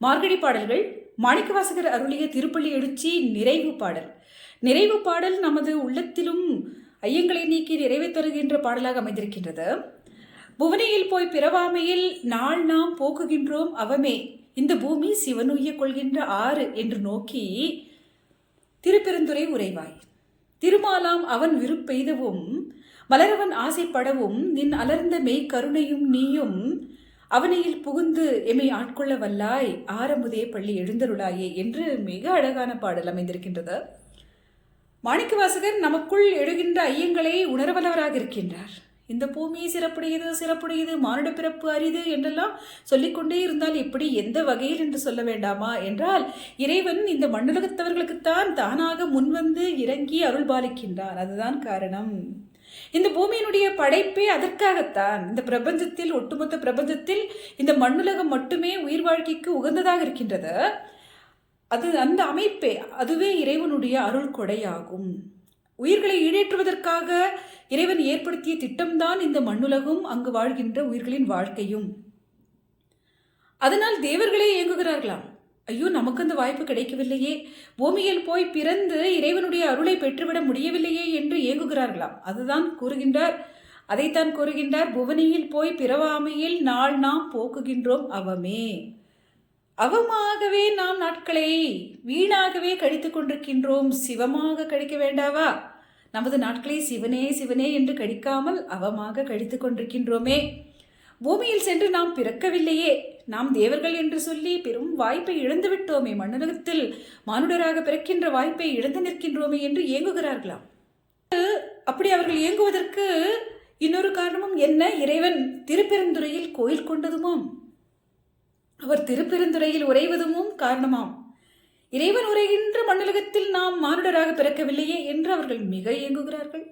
மார்கழி பாடல்கள் மாணிக்கவாசகர் அருளிய திருப்பள்ளி எழுச்சி நிறைவு பாடல். நிறைவு பாடல் நமது உள்ளத்திலும் ஐயங்களை நீக்கி நிறைவை தருகின்ற பாடலாக அமைந்திருக்கின்றது. புவனியில் போய் பிறவாமையில் நாள் நாம் போக்குகின்றோம் அவமே. இந்த பூமி சிவனுய்ய கொள்கின்ற ஆறு என்று நோக்கி திருப்பெருந்துரை உரைவாய் திருமாலாம் அவன் விருப்பெய்தவும் மலரவன் ஆசைப்படவும் நின் அலர்ந்த மெய் கருணையும் நீயும் அவனையில் புகுந்து எம்மை ஆட்கொள்ள வல்லாய் ஆரமுதே பள்ளி எழுந்தருளாயே என்று மிக அழகான பாடல் அமைந்திருக்கின்றது. மாணிக்கவாசகர் நமக்குள் எழுகின்ற ஐயங்களை உணர்வல்லவராக இருக்கின்றார். இந்த பூமி சிறப்புடையது சிறப்புடையது மானுட பிறப்பு அரிது என்றெல்லாம் சொல்லிக்கொண்டே இருந்தால் எப்படி எந்த வகையில் என்று சொல்ல வேண்டாமா? என்றால் இறைவன் இந்த மண்ணுலகத்தவர்களுக்குத்தான் தானாக முன்வந்து இறங்கி அருள் பாலிக்கின்றான் அதுதான் காரணம். இந்த பூமியினுடைய படைப்பே அதற்காகத்தான். இந்த பிரபஞ்சத்தில் ஒட்டுமொத்த பிரபஞ்சத்தில் இந்த மண்ணுலகம் மட்டுமே உயிர் வாழ்க்கைக்கு உகந்ததாக இருக்கின்றது. அது அந்த அமைப்பே. அதுவே இறைவனுடைய அருள் கொடையாகும். உயிர்களை ஈடேற்றுவதற்காக இறைவன் ஏற்படுத்திய திட்டம்தான் இந்த மண்ணுலகும் அங்கு வாழ்கின்ற உயிர்களின் வாழ்க்கையும். அதனால் தேவர்களே இயங்குகிறார்களாம். ஐயோ நமக்கு அந்த வாய்ப்பு கிடைக்கவில்லையே. பூமியில் போய் பிறந்து இறைவனுடைய அருளை பெற்றுவிட முடியவில்லையே என்று ஏங்குகிறார்களாம். அதுதான் கூறுகின்றார். அதைத்தான் கூறுகின்றார். புவனியில் போய் பிறவாமையில் நாள் நாம் போக்குகின்றோம் அவமே. அவமாகவே நாம் நாட்களை வீணாகவே கழித்து கொண்டிருக்கின்றோம். சிவமாக கழிக்க வேண்டாவா? நமது நாட்களை சிவனே சிவனே என்று கழிக்காமல் அவமாக கழித்து கொண்டிருக்கின்றோமே. பூமியில் சென்று நாம் பிறக்கவில்லையே. நாம் தேவர்கள் என்று சொல்லி பெரும் வாய்ப்பை இழந்துவிட்டோமே. மண்ணுலகத்தில் மானுடராக பிறக்கின்ற வாய்ப்பை இழந்து நிற்கின்றோமே என்று ஏங்குகிறார்களாம் அப்படி அவர்கள் இயங்குவதற்கு இன்னொரு காரணமும் என்ன? இறைவன் திருப்பெருந்துறையில் கோயில் கொண்டதுமாம். அவர் திருப்பெருந்துறையில் உறைவதுமும் காரணமாம். இறைவன் உரைகின்ற மண்ணுலகத்தில் நாம் மானுடராக பிறக்கவில்லையே என்று அவர்கள் மிக இயங்குகிறார்கள்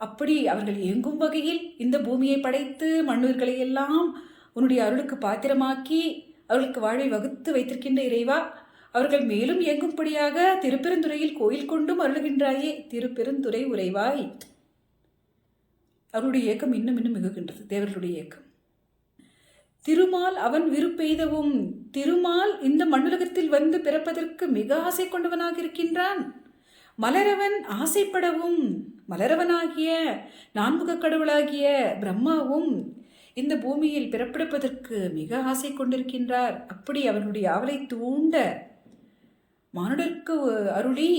அப்படி அவர்கள் இயங்கும் வகையில் இந்த பூமியை படைத்து மண்ணுயிர்களை எல்லாம் உன்னுடைய அருளுக்கு பாத்திரமாக்கி அவர்களுக்கு வாழ்வை வகுத்து வைத்திருக்கின்ற இறைவா அவர்கள் மேலும் இயங்கும்படியாக திருப்பெருந்துறையில் கோயில் கொண்டும் அருளுகின்றாயே திருப்பெருந்துறை உறைவாய். அவருடைய இயக்கம் இன்னும் இன்னும் மிகுகின்றது தேவர்களுடைய இயக்கம். திருமால் அவன் விருப்பெய்தவும் திருமால் இந்த மண்ணுலகத்தில் வந்து பிறப்பதற்கு மிக ஆசை கொண்டவனாக இருக்கின்றான். மலரவன் ஆசைப்படவும் மலரவனாகிய நான்முக கடவுளாகிய பிரம்மாவும் இந்த பூமியில் பிறப்பெடுப்பதற்கு மிக ஆசை கொண்டிருக்கின்றார். அப்படி அவனுடைய ஆவலை தூண்ட மானுடருக்கு அருளி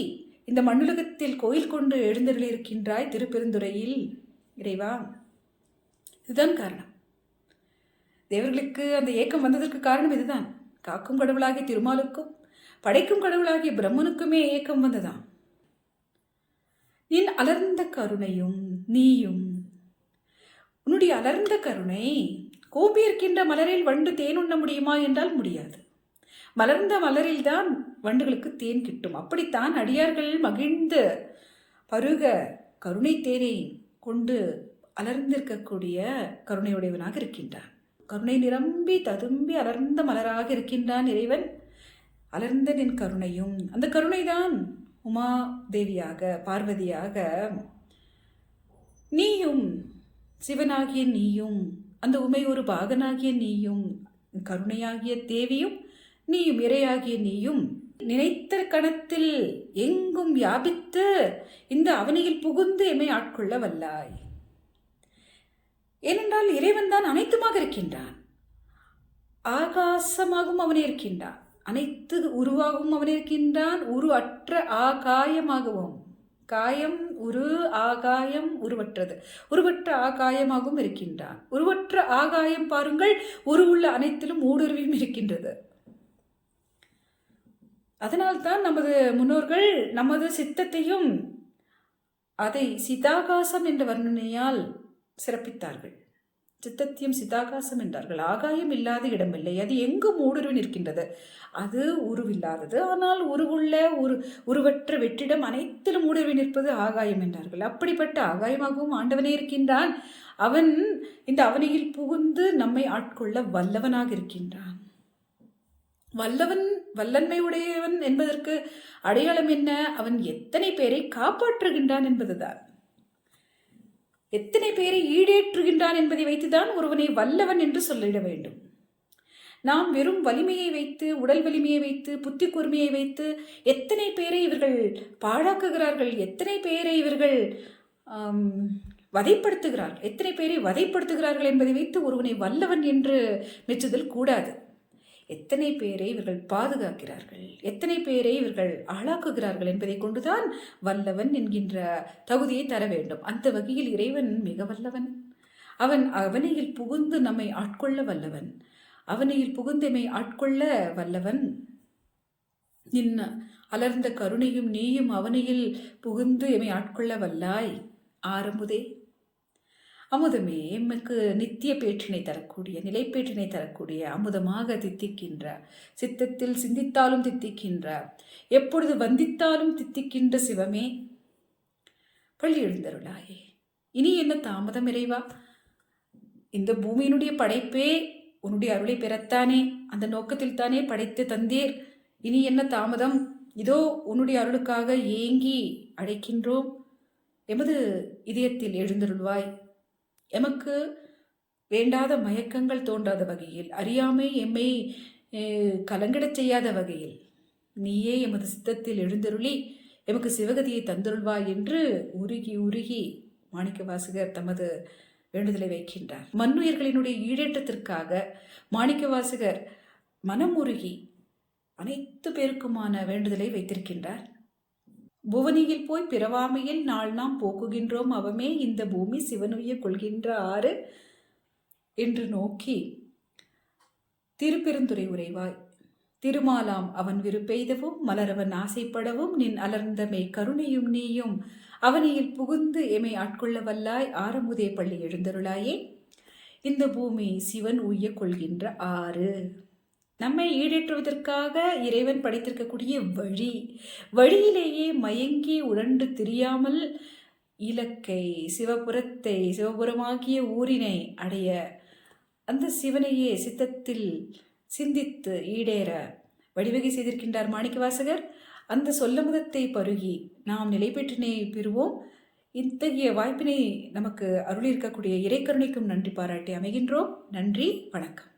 இந்த மண்ணுலகத்தில் கோயில் கொண்டு எழுந்தருளியிருக்கின்றாய் திருப்பெருந்துறையில். இறைவா இதுதான் காரணம். தேவர்களுக்கு அந்த ஏக்கம் வந்ததற்கு காரணம் இதுதான். காக்கும் கடவுளாகிய திருமாலுக்கும் படைக்கும் கடவுளாகிய பிரம்மனுக்குமே ஏக்கம் வந்ததான் நின் அலர்ந்த கருணையும் நீயும். உன்னுடைய அலர்ந்த கருணை கோபி இருக்கின்ற மலரில் வண்டு தேன் உண்ண முடியுமா என்றால் முடியாது. மலர்ந்த மலரில்தான் வண்டுகளுக்கு தேன் கிட்டும். அப்படித்தான் அடியார்கள் மகிழ்ந்து பருக கருணை தேனை கொண்டு அலர்ந்திருக்கக்கூடிய கருணையுடையவனாக இருக்கின்றான். கருணை நிரம்பி ததும்பி அலர்ந்த மலராக இருக்கின்றான் இறைவன். அலர்ந்த நின் கருணையும் அந்த கருணைதான் உமா தேவியாக பார்வதியாக நீயும் சிவனாகிய நீயும் அந்த உமை ஒரு பாகனாகிய நீயும் கருணையாகிய தேவியும் நீயும் இறையாகிய நீயும் நினைத்த கணத்தில் எங்கும் வியாபித்து இந்த அவனியில் புகுந்து எம்மை ஆட்கொள்ள வல்லாய். ஏனென்றால் இறைவன் தான் அனைத்துமாக இருக்கின்றான். ஆகாசமாகவும் அவனே இருக்கின்றான். அனைத்து உருவாகவும் அவன் இருக்கின்றான். உரு அற்ற ஆகாயமாகவும். காயம் உரு ஆகாயம் உருவற்றது. உருவற்ற ஆகாயமாகவும் இருக்கின்றான். உருவற்ற ஆகாயம் பாருங்கள் உருவுள்ள அனைத்திலும் ஊடுருவியும் இருக்கின்றது. அதனால்தான் நமது முன்னோர்கள் நமது சித்தத்தையும் அதை சிதாகாசம் என்ற வர்ணனையால் சிறப்பித்தார்கள். சித்தத்தியம் சிதாகாசம் என்றார்கள். ஆகாயம் இல்லாத இடமில்லை. அது எங்கும் ஊடுருவி நிற்கின்றது? அது உருவில்லாதது. ஆனால் உருவுள்ள உரு உருவற்ற வெற்றிடம் அனைத்திலும் ஊடுருவி நிற்பது ஆகாயம் என்றார்கள். அப்படிப்பட்ட ஆகாயமாகவும் ஆண்டவனே இருக்கின்றான். அவன் இந்த அவனியில் புகுந்து நம்மை ஆட்கொள்ள வல்லவனாக இருக்கின்றான். வல்லவன் வல்லன்மை உடையவன் என்பதற்கு அடையாளம் என்ன? அவன் எத்தனை பேரை காப்பாற்றுகின்றான் என்பதுதான். எத்தனை பேரை ஈடேற்றுகின்றான் என்பதை வைத்துதான் ஒருவனை வல்லவன் என்று சொல்லிட வேண்டும். நாம் வெறும் வலிமையை வைத்து உடல் வலிமையை வைத்து புத்தி கூர்மையை வைத்து எத்தனை பேரை இவர்கள் பாழாக்குகிறார்கள் எத்தனை பேரை இவர்கள் வதைப்படுத்துகிறார்கள் எத்தனை பேரை வதைப்படுத்துகிறார்கள் என்பதை வைத்து ஒருவனை வல்லவன் என்று மெச்சுதல் கூடாது. எத்தனை பேரை இவர்கள் பாதுகாக்கிறார்கள்? எத்தனை பேரை இவர்கள் ஆளாக்குகிறார்கள் என்பதை கொண்டுதான் வல்லவன் என்கின்ற தகுதியை தர வேண்டும். அந்த வகையில் இறைவன் மிக வல்லவன். அவன் அவனையில் புகுந்து நம்மை ஆட்கொள்ள வல்லவன். அவனையில் புகுந்தமை ஆட்கொள்ள வல்லவன். நின் அலர்ந்த கருணையும் நீயும் அவனையில் புகுந்து எமை ஆட்கொள்ள வல்லாய். ஆரம்புதே. அமுதமே எமக்கு நித்திய பேற்றினை தரக்கூடிய நிலைப்பேற்றினை தரக்கூடிய அமுதமாக தித்திக்கின்ற சித்தத்தில் சிந்தித்தாலும் தித்திக்கின்ற எப்பொழுது வந்தித்தாலும் தித்திக்கின்ற சிவமே. பள்ளி எழுந்தருளாயே. இனி என்ன தாமதம் இறைவா? இந்த பூமியினுடைய படைப்பே உன்னுடைய அருளை பெறத்தானே. அந்த நோக்கத்தில் தானே படைத்து தந்தீர். இனி என்ன தாமதம்? இதோ உன்னுடைய அருளுக்காக ஏங்கி அழைக்கின்றோம் எமது இதயத்தில் எழுந்தருள்வாய். எமக்கு வேண்டாத மயக்கங்கள் தோன்றாத வகையில் அறியாமை எம்மை கலங்கிடச் செய்யாத வகையில் நீயே எமது சித்தத்தில் எழுந்தருளி எமக்கு சிவகதியை தந்தருள்வாய் என்று உருகி உருகி மாணிக்கவாசகர் தமது வேண்டுதலை வைக்கின்றார். மண்ணுயிர்களினுடைய ஈடேற்றத்திற்காக மாணிக்கவாசகர் மனம் உருகி அனைத்து பேருக்குமான வேண்டுதலை வைத்திருக்கின்றார். புவனியில் போய் பிறவாமையில் நாள் நாம் போக்குகின்றோம் அவமே இந்த பூமி சிவனுய கொள்கின்ற ஆறு என்று நோக்கி திருப்பெருந்துரை உரைவாய் திருமாலாம் அவன் விருப்பெய்தவும் மலரவன் ஆசைப்படவும் நின் அலர்ந்தமை கருணையும் நீயும். அவனியில் புகுந்து எமை ஆட்கொள்ள வல்லாய் ஆரமுதே பள்ளி எழுந்தருளாயே. இந்த பூமி சிவன் உய்ய கொள்கின்ற ஆறு. நம்மை ஈடேற்றுவதற்காக இறைவன் படைத்திருக்கக்கூடிய வழி. வழியிலேயே மயங்கி உழண்டு திரியாமல் இலக்கை சிவபுரத்தை சிவபுரமாகிய ஊரினை அடைய அந்த சிவனையே சித்தத்தில் சிந்தித்து ஈடேற வழிவகை செய்திருக்கின்றார் மாணிக்கவாசகர். அந்த சொல்லமுதத்தை பருகி நாம் நிலை பெற்றினை பெறுவோம். இத்தகைய வாய்ப்பினை நமக்கு அருளிருக்கக்கூடிய இறைக்கருணைக்கும் நன்றி பாராட்டி அமைகின்றோம். நன்றி வணக்கம்.